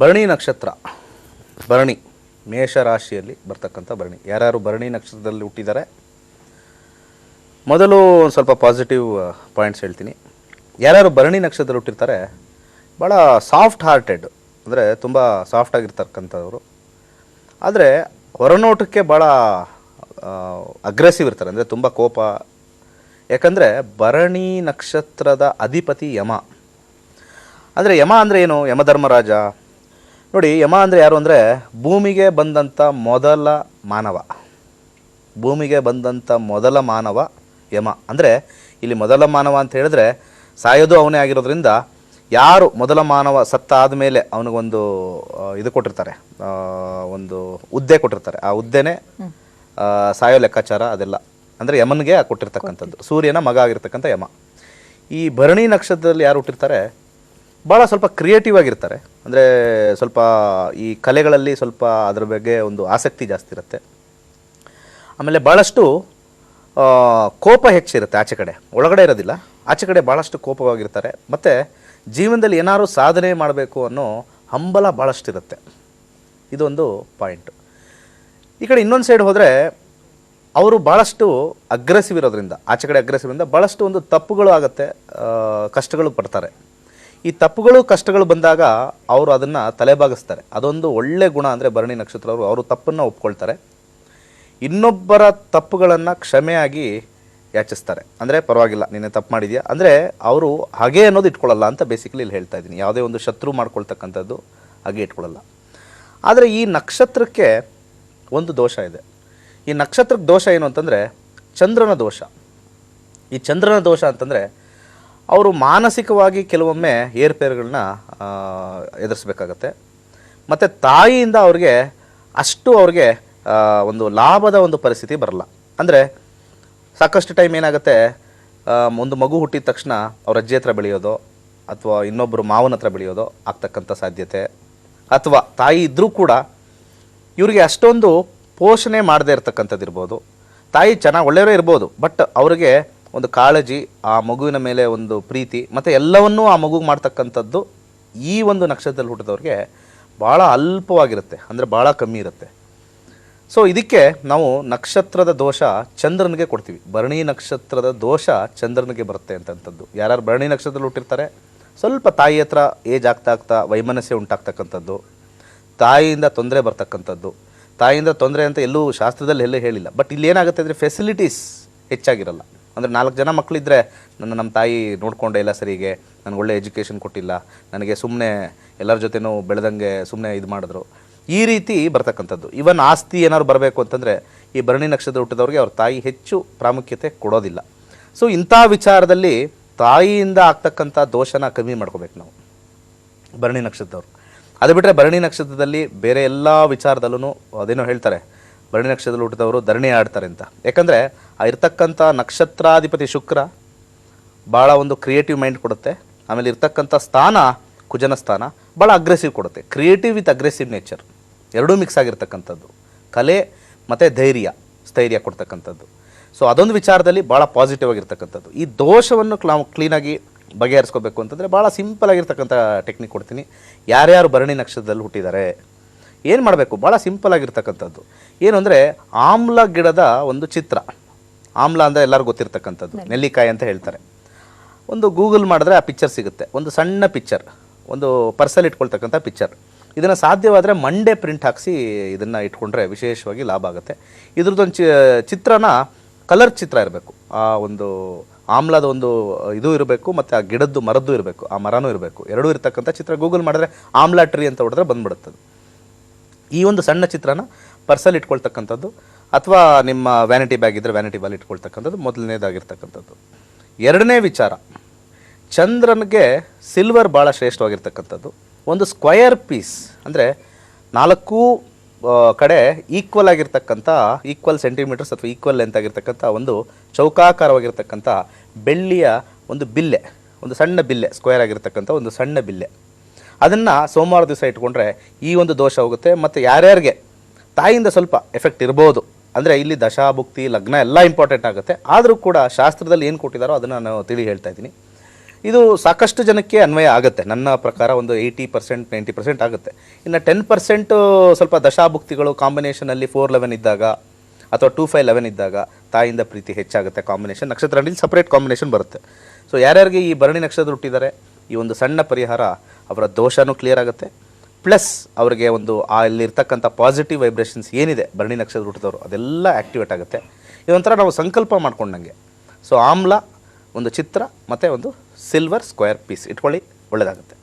ಭರಣಿ ನಕ್ಷತ್ರ. ಭರಣಿ, ಮೇಷ ರಾಶಿಯಲ್ಲಿ ಬರ್ತಕ್ಕಂಥ ಭರಣಿ. ಯಾರ್ಯಾರು ಭರಣಿ ನಕ್ಷತ್ರದಲ್ಲಿ ಹುಟ್ಟಿದ್ದಾರೆ? ಮೊದಲು ಒಂದು ಸ್ವಲ್ಪ ಪಾಸಿಟಿವ್ ಪಾಯಿಂಟ್ಸ್ ಹೇಳ್ತೀನಿ. ಯಾರ್ಯಾರು ಭರಣಿ ನಕ್ಷತ್ರದಲ್ಲಿ ಹುಟ್ಟಿರ್ತಾರೆ? ಭಾಳ ಸಾಫ್ಟ್ ಹಾರ್ಟೆಡ್ ಅಂದರೆ ತುಂಬ ಸಾಫ್ಟ್ ಆಗಿರ್ತಕ್ಕಂಥವ್ರು. ಆದರೆ ಹೊರನೋಟಕ್ಕೆ ಭಾಳ ಅಗ್ರೆಸಿವ್ ಇರ್ತಾರೆ, ಅಂದರೆ ತುಂಬ ಕೋಪ. ಯಾಕಂದರೆ ಭರಣಿ ನಕ್ಷತ್ರದ ಅಧಿಪತಿ ಯಮ. ಅಂದರೆ ಯಮ ಅಂದರೆ ಏನು? ಯಮಧರ್ಮರಾಜ ನೋಡಿ ಯಮ ಅಂದರೆ ಯಾರು ಅಂದರೆ ಭೂಮಿಗೆ ಬಂದಂಥ ಮೊದಲ ಮಾನವ. ಭೂಮಿಗೆ ಬಂದಂಥ ಮೊದಲ ಮಾನವ ಯಮ. ಅಂದರೆ ಇಲ್ಲಿ ಮೊದಲ ಮಾನವ ಅಂತ ಹೇಳಿದ್ರೆ ಸಾಯೋದು ಅವನೇ ಆಗಿರೋದ್ರಿಂದ ಯಾರು ಮೊದಲ ಮಾನವ ಸತ್ತ ಆದಮೇಲೆ ಅವನಿಗೊಂದು ಇದು ಕೊಟ್ಟಿರ್ತಾರೆ. ಒಂದು ಹುದ್ದೆ ಕೊಟ್ಟಿರ್ತಾರೆ. ಆ ಹುದ್ದೆನೇ ಸಾಯೋ ಲೆಕ್ಕಾಚಾರ ಅದೆಲ್ಲ. ಅಂದರೆ ಯಮನ್ಗೆ ಕೊಟ್ಟಿರ್ತಕ್ಕಂಥದ್ದು. ಸೂರ್ಯನ ಮಗ ಆಗಿರ್ತಕ್ಕಂಥ ಯಮ. ಈ ಭರಣಿ ನಕ್ಷತ್ರದಲ್ಲಿ ಯಾರು ಹುಟ್ಟಿರ್ತಾರೆ? ಭಾಳ ಸ್ವಲ್ಪ ಕ್ರಿಯೇಟಿವ್ ಆಗಿರ್ತಾರೆ. ಅಂದರೆ ಸ್ವಲ್ಪ ಈ ಕಲೆಗಳಲ್ಲಿ ಸ್ವಲ್ಪ ಅದರ ಬಗ್ಗೆ ಒಂದು ಆಸಕ್ತಿ ಜಾಸ್ತಿ ಇರುತ್ತೆ. ಆಮೇಲೆ ಭಾಳಷ್ಟು ಕೋಪ ಹೆಚ್ಚಿರುತ್ತೆ ಆಚೆ ಕಡೆ. ಒಳಗಡೆ ಇರೋದಿಲ್ಲ. ಆಚೆ ಕಡೆ ಭಾಳಷ್ಟು ಕೋಪವಾಗಿರ್ತಾರೆ. ಮತ್ತು ಜೀವನದಲ್ಲಿ ಏನಾದರೂ ಸಾಧನೆ ಮಾಡಬೇಕು ಅನ್ನೋ ಹಂಬಲ ಭಾಳಷ್ಟು ಇರುತ್ತೆ. ಇದೊಂದು ಪಾಯಿಂಟ್ ಈ ಕಡೆ ಇನ್ನೊಂದು ಸೈಡ್ ಹೋದರೆ, ಅವರು ಭಾಳಷ್ಟು ಅಗ್ರೆಸಿವ್ ಇರೋದ್ರಿಂದ, ಆಚೆ ಕಡೆ ಅಗ್ರೆಸಿವ್ ಇಂದ ಭಾಳಷ್ಟು ಒಂದು ತಪ್ಪುಗಳು ಆಗುತ್ತೆ ಕಷ್ಟಗಳು ಪಡ್ತಾರೆ. ಈ ತಪ್ಪುಗಳು, ಕಷ್ಟಗಳು ಬಂದಾಗ ಅವರು ಅದನ್ನು ತಲೆಬಾಗಿಸ್ತಾರೆ. ಅದೊಂದು ಒಳ್ಳೆ ಗುಣ ಅಂದರೆ ಭರಣಿ ನಕ್ಷತ್ರವರು ಅವರು ತಪ್ಪನ್ನು ಒಪ್ಕೊಳ್ತಾರೆ. ಇನ್ನೊಬ್ಬರ ತಪ್ಪುಗಳನ್ನು ಕ್ಷಮೆಯಾಗಿ ಯಾಚಿಸ್ತಾರೆ. ಅಂದರೆ ಪರವಾಗಿಲ್ಲ, ನೀನೆ ತಪ್ಪು ಮಾಡಿದ್ಯಾ? ಅಂದರೆ ಅವರು ಹಾಗೆ ಅನ್ನೋದು ಇಟ್ಕೊಳ್ಳಲ್ಲ ಅಂತ ಬೇಸಿಕಲಿ ಇಲ್ಲಿ ಹೇಳ್ತಾ ಇದ್ದೀನಿ. ಯಾವುದೇ ಒಂದು ಶತ್ರು ಮಾಡ್ಕೊಳ್ತಕ್ಕಂಥದ್ದು ಹಾಗೆ ಇಟ್ಕೊಳ್ಳಲ್ಲ. ಆದರೆ ಈ ನಕ್ಷತ್ರಕ್ಕೆ ಒಂದು ದೋಷ ಇದೆ. ಈ ನಕ್ಷತ್ರಕ್ಕೆ ದೋಷ ಏನು ಅಂತಂದರೆ ಚಂದ್ರನ ದೋಷ. ಈ ಚಂದ್ರನ ದೋಷ ಅಂತಂದರೆ ಅವರು ಮಾನಸಿಕವಾಗಿ ಕೆಲವೊಮ್ಮೆ ಏರ್ಪೇರುಗಳನ್ನ ಎದುರಿಸ್ಬೇಕಾಗತ್ತೆ. ಮತ್ತು ತಾಯಿಯಿಂದ ಅವ್ರಿಗೆ ಅಷ್ಟು ಅವ್ರಿಗೆ ಒಂದು ಲಾಭದ ಒಂದು ಪರಿಸ್ಥಿತಿ ಬರಲ್ಲ. ಅಂದರೆ ಸಾಕಷ್ಟು ಟೈಮ್ ಏನಾಗುತ್ತೆ ಒಂದು ಮಗು ಹುಟ್ಟಿದ ತಕ್ಷಣ ಅವ್ರ ಅಜ್ಜಿ ಹತ್ರ ಬೆಳೆಯೋದು, ಅಥವಾ ಇನ್ನೊಬ್ಬರು ಮಾವನ ಹತ್ರ ಬೆಳೆಯೋದು ಆಗ್ತಕ್ಕಂಥ ಸಾಧ್ಯತೆ. ಅಥವಾ ತಾಯಿ ಇದ್ದರೂ ಕೂಡ ಇವರಿಗೆ ಅಷ್ಟೊಂದು ಪೋಷಣೆ ಮಾಡದೇ ಇರತಕ್ಕಂಥದ್ದು ಇರ್ಬೋದು ತಾಯಿ ಚೆನ್ನಾಗಿ ಒಳ್ಳೆಯವರೇ ಇರ್ಬೋದು, ಬಟ್ ಅವರಿಗೆ ಒಂದು ಕಾಳಜಿ, ಆ ಮಗುವಿನ ಮೇಲೆ ಒಂದು ಪ್ರೀತಿ, ಮತ್ತು ಎಲ್ಲವನ್ನೂ ಆ ಮಗುಗೆ ಮಾಡ್ತಕ್ಕಂಥದ್ದು ಈ ಒಂದು ನಕ್ಷತ್ರದಲ್ಲಿ ಹುಟ್ಟಿದವ್ರಿಗೆ ಭಾಳ ಅಲ್ಪವಾಗಿರುತ್ತೆ, ಅಂದರೆ ಭಾಳ ಕಮ್ಮಿ ಇರುತ್ತೆ. ಸೊ ಇದಕ್ಕೆ ನಾವು ನಕ್ಷತ್ರದ ದೋಷ ಚಂದ್ರನಿಗೆ ಕೊಡ್ತೀವಿ. ಭರಣಿ ನಕ್ಷತ್ರದ ದೋಷ ಚಂದ್ರನಿಗೆ ಬರುತ್ತೆ ಅಂತಂಥದ್ದು. ಯಾರ್ಯಾರು ಭರಣಿ ನಕ್ಷತ್ರದಲ್ಲಿ ಹುಟ್ಟಿರ್ತಾರೆ? ಸ್ವಲ್ಪ ತಾಯಿ ಹತ್ರ ಏಜ್ ಆಗ್ತಾ ಆಗ್ತಾ ವೈಮನಸ್ಸೆ ಉಂಟಾಗ್ತಕ್ಕಂಥದ್ದು. ತಾಯಿಯಿಂದ ತೊಂದರೆ ಬರ್ತಕ್ಕಂಥದ್ದು. ತಾಯಿಯಿಂದ ತೊಂದರೆ ಅಂತ ಎಲ್ಲೂ ಶಾಸ್ತ್ರದಲ್ಲಿ ಎಲ್ಲೂ ಹೇಳಿಲ್ಲ. ಬಟ್ ಇಲ್ಲಿ ಏನಾಗುತ್ತೆ ಅಂದರೆ ಫೆಸಿಲಿಟೀಸ್ ಹೆಚ್ಚಾಗಿರಲ್ಲ. ಅಂದರೆ ನಾಲ್ಕು ಜನ ಮಕ್ಕಳಿದ್ರೆ ನನ್ನ ನಮ್ಮ ತಾಯಿ ನೋಡಿಕೊಂಡೆ ಇಲ್ಲ ಸರಿಗೆ, ನನಗೆ ಒಳ್ಳೆ ಎಜುಕೇಷನ್ ಕೊಟ್ಟಿಲ್ಲ, ನನಗೆ ಸುಮ್ಮನೆ ಎಲ್ಲರ ಜೊತೆನೂ ಬೆಳೆದಂಗೆ ಸುಮ್ಮನೆ ಇದು ಮಾಡಿದ್ರು. ಈ ರೀತಿ ಬರ್ತಕ್ಕಂಥದ್ದು. ಇವನ್ ಆಸ್ತಿ ಏನಾದ್ರು ಬರಬೇಕು ಅಂತಂದರೆ ಈ ಭರಣಿ ನಕ್ಷತ್ರ ಹುಟ್ಟಿದವ್ರಿಗೆ ಅವ್ರ ತಾಯಿ ಹೆಚ್ಚು ಪ್ರಾಮುಖ್ಯತೆ ಕೊಡೋದಿಲ್ಲ. ಸೊ ಇಂಥ ವಿಚಾರದಲ್ಲಿ ತಾಯಿಯಿಂದ ಆಗ್ತಕ್ಕಂಥ ದೋಷನ ಕಮ್ಮಿ ಮಾಡ್ಕೋಬೇಕು ನಾವು. ಭರಣಿ ನಕ್ಷತ್ರದವ್ರು. ಅದು ಬಿಟ್ಟರೆ ಭರಣಿ ನಕ್ಷತ್ರದಲ್ಲಿ ಬೇರೆ ಎಲ್ಲ ವಿಚಾರದಲ್ಲೂ ಅದೇನೋ ಹೇಳ್ತಾರೆ ಭರಣಿ ನಕ್ಷತ್ರದಲ್ಲಿ ಹುಟ್ಟಿದವರು ಧರಣಿ ಆಡ್ತಾರೆ ಅಂತ. ಯಾಕಂದರೆ ಆ ಇರ್ತಕ್ಕಂಥ ನಕ್ಷತ್ರಾಧಿಪತಿ ಶುಕ್ರ ಭಾಳ ಒಂದು ಕ್ರಿಯೇಟಿವ್ ಮೈಂಡ್ ಕೊಡುತ್ತೆ. ಆಮೇಲೆ ಇರ್ತಕ್ಕಂಥ ಸ್ಥಾನ ಕುಜನ ಸ್ಥಾನ ಭಾಳ ಅಗ್ರೆಸಿವ್ ಕೊಡುತ್ತೆ. ಕ್ರಿಯೇಟಿವ್ ವಿತ್ ಅಗ್ರೆಸಿವ್ ನೇಚರ್ ಎರಡೂ ಮಿಕ್ಸ್ ಆಗಿರ್ತಕ್ಕಂಥದ್ದು. ಕಲೆ ಮತ್ತು ಧೈರ್ಯ, ಸ್ಥೈರ್ಯ ಕೊಡ್ತಕ್ಕಂಥದ್ದು. ಸೊ ಅದೊಂದು ವಿಚಾರದಲ್ಲಿ ಭಾಳ ಪಾಸಿಟಿವ್ ಆಗಿರ್ತಕ್ಕಂಥದ್ದು. ಈ ದೋಷವನ್ನು ಕ್ಲಾ ಕ್ಲೀನಾಗಿ ಬಗೆಹರಿಸ್ಕೋಬೇಕು ಅಂತಂದರೆ ಭಾಳ ಸಿಂಪಲ್ ಆಗಿರ್ತಕ್ಕಂಥ ಟೆಕ್ನಿಕ್ ಕೊಡ್ತೀನಿ. ಯಾರ್ಯಾರು ಭರಣಿ ನಕ್ಷತ್ರದಲ್ಲಿ ಹುಟ್ಟಿದ್ದಾರೆ ಏನು ಮಾಡಬೇಕು? ಭಾಳ ಸಿಂಪಲ್ ಆಗಿರ್ತಕ್ಕಂಥದ್ದು. ಏನು ಅಂದರೆ ಆಮ್ಲ ಗಿಡದ ಒಂದು ಚಿತ್ರ. ಆಮ್ಲ ಅಂದರೆ ಎಲ್ಲರಿಗೂ ಗೊತ್ತಿರ್ತಕ್ಕಂಥದ್ದು. ನೆಲ್ಲಿಕಾಯಿ ಅಂತ ಹೇಳ್ತಾರೆ. ಒಂದು ಗೂಗಲ್ ಮಾಡಿದ್ರೆ ಆ ಪಿಕ್ಚರ್ ಸಿಗುತ್ತೆ. ಒಂದು ಸಣ್ಣ ಪಿಕ್ಚರ್ ಒಂದು ಪರ್ಸಲ್ ಇಟ್ಕೊಳ್ತಕ್ಕಂಥ ಪಿಕ್ಚರ್ ಇದನ್ನು ಸಾಧ್ಯವಾದರೆ ಮಂಡೆ ಪ್ರಿಂಟ್ ಹಾಕಿಸಿ ಇದನ್ನು ಇಟ್ಕೊಂಡ್ರೆ ವಿಶೇಷವಾಗಿ ಲಾಭ ಆಗುತ್ತೆ. ಇದ್ರದ್ದೊಂದು ಚಿ ಚಿತ್ರನ ಕಲರ್ ಚಿತ್ರ ಇರಬೇಕು. ಆ ಒಂದು ಆಮ್ಲದ ಒಂದು ಇದು ಇರಬೇಕು ಮತ್ತು ಆ ಗಿಡದ್ದು ಮರದ್ದು ಇರಬೇಕು ಆ ಮರನೂ ಇರಬೇಕು. ಎರಡೂ ಇರತಕ್ಕಂಥ ಚಿತ್ರ ಗೂಗಲ್ ಮಾಡಿದ್ರೆ ಆಮ್ಲ ಟ್ರೀ ಅಂತ ಹೊಡೆದ್ರೆ ಬಂದ್ಬಿಡುತ್ತದೆ. ಈ ಒಂದು ಸಣ್ಣ ಚಿತ್ರನ ಪರ್ಸಲ್ಲಿ ಇಟ್ಕೊಳ್ತಕ್ಕಂಥದ್ದು ಅಥವಾ ನಿಮ್ಮ ವ್ಯಾನಿಟಿ ಬ್ಯಾಗ್ ಇದ್ದರೆ ವ್ಯಾನಿಟಿ ಬ್ಯಾಲ್ ಇಟ್ಕೊಳ್ತಕ್ಕಂಥದ್ದು, ಮೊದಲನೇದಾಗಿರ್ತಕ್ಕಂಥದ್ದು. ಎರಡನೇ ವಿಚಾರ, ಚಂದ್ರನಿಗೆ ಸಿಲ್ವರ್ ಭಾಳ ಶ್ರೇಷ್ಠವಾಗಿರ್ತಕ್ಕಂಥದ್ದು. ಒಂದು ಸ್ಕ್ವಯರ್ ಪೀಸ್ ಅಂದರೆ ನಾಲ್ಕು ಕಡೆ ಈಕ್ವಲ್ ಆಗಿರ್ತಕ್ಕಂಥ ಈಕ್ವಲ್ ಸೆಂಟಿಮೀಟರ್ಸ್ ಅಥವಾ ಈಕ್ವಲ್ ಲೆಂತ್ ಆಗಿರ್ತಕ್ಕಂಥ ಒಂದು ಚೌಕಾಕಾರವಾಗಿರ್ತಕ್ಕಂಥ ಬೆಳ್ಳಿಯ ಒಂದು ಬಿಲ್ಲೆ, ಒಂದು ಸಣ್ಣ ಬಿಲ್ಲೆ ಸ್ಕ್ವೇರ್ ಆಗಿರ್ತಕ್ಕಂಥ ಒಂದು ಸಣ್ಣ ಬಿಲ್ಲೆ. ಅದನ್ನು ಸೋಮವಾರ ದಿವಸ ಇಟ್ಕೊಂಡ್ರೆ ಈ ಒಂದು ದೋಷ ಹೋಗುತ್ತೆ. ಮತ್ತು ಯಾರ್ಯಾರಿಗೆ? ತಾಯಿಯಿಂದ ಸ್ವಲ್ಪ ಎಫೆಕ್ಟ್ ಇರ್ಬೋದು. ಅಂದರೆ ಇಲ್ಲಿ ದಶಾಭುಕ್ತಿ ಲಗ್ನ ಎಲ್ಲ ಇಂಪಾರ್ಟೆಂಟ್ ಆಗುತ್ತೆ. ಆದರೂ ಕೂಡ ಶಾಸ್ತ್ರದಲ್ಲಿ ಏನು ಕೊಟ್ಟಿದ್ದಾರೋ ಅದನ್ನು ನಾನು ತಿಳಿ ಹೇಳ್ತಾ ಇದ್ದೀನಿ. ಇದು ಸಾಕಷ್ಟು ಜನಕ್ಕೆ ಅನ್ವಯ ಆಗುತ್ತೆ. ನನ್ನ ಪ್ರಕಾರ ಒಂದು ಏಯ್ಟಿ ಪರ್ಸೆಂಟ್ ನೈಂಟಿ ಪರ್ಸೆಂಟ್ ಆಗುತ್ತೆ. ಇನ್ನು ಟೆನ್ ಪರ್ಸೆಂಟು ಸ್ವಲ್ಪ ದಶಾಭುಕ್ತಿಗಳು ಕಾಂಬಿನೇಷನಲ್ಲಿ ಫೋರ್ ಲೆವೆನ್ ಇದ್ದಾಗ ಅಥವಾ ಟೂ ಫೈವ್ ಲೆವೆನ್ ಇದ್ದಾಗ ತಾಯಿಂದ ಪ್ರೀತಿ ಹೆಚ್ಚಾಗುತ್ತೆ ಕಾಂಬಿನೇಷನ್ ನಕ್ಷತ್ರ ಸಪ್ರೇಟ್ ಕಾಂಬಿನೇಷನ್ ಬರುತ್ತೆ. ಸೊ ಯಾರ್ಯಾರಿಗೆ ಈ ಭರಣಿ ನಕ್ಷತ್ರ ಹುಟ್ಟಿದ್ದಾರೆ? ಈ ಒಂದು ಸಣ್ಣ ಪರಿಹಾರ ಅವರ ದೋಷನೂ ಕ್ಲಿಯರ್ ಆಗುತ್ತೆ. ಪ್ಲಸ್ ಅವರಿಗೆ ಒಂದು ಆ ಇಲ್ಲಿರ್ತಕ್ಕಂಥ ಪಾಸಿಟಿವ್ ವೈಬ್ರೇಷನ್ಸ್ ಏನಿದೆ, ಭರಣಿ ನಕ್ಷತ್ರ ಹುಟ್ಟಿದವರು ಅದೆಲ್ಲ ಆ್ಯಕ್ಟಿವೇಟ್ ಆಗುತ್ತೆ. ಇದೊಂಥರ ನಾವು ಸಂಕಲ್ಪ ಮಾಡ್ಕೊಂಡಂಗೆ. ಸೊ ಆಮ್ಲ, ಒಂದು ಚಿತ್ರ, ಮತ್ತು ಒಂದು ಸಿಲ್ವರ್ ಸ್ಕ್ವೇರ್ ಪೀಸ್ ಇಟ್ಕೊಳ್ಳಿ ಒಳ್ಳೆಯದಾಗುತ್ತೆ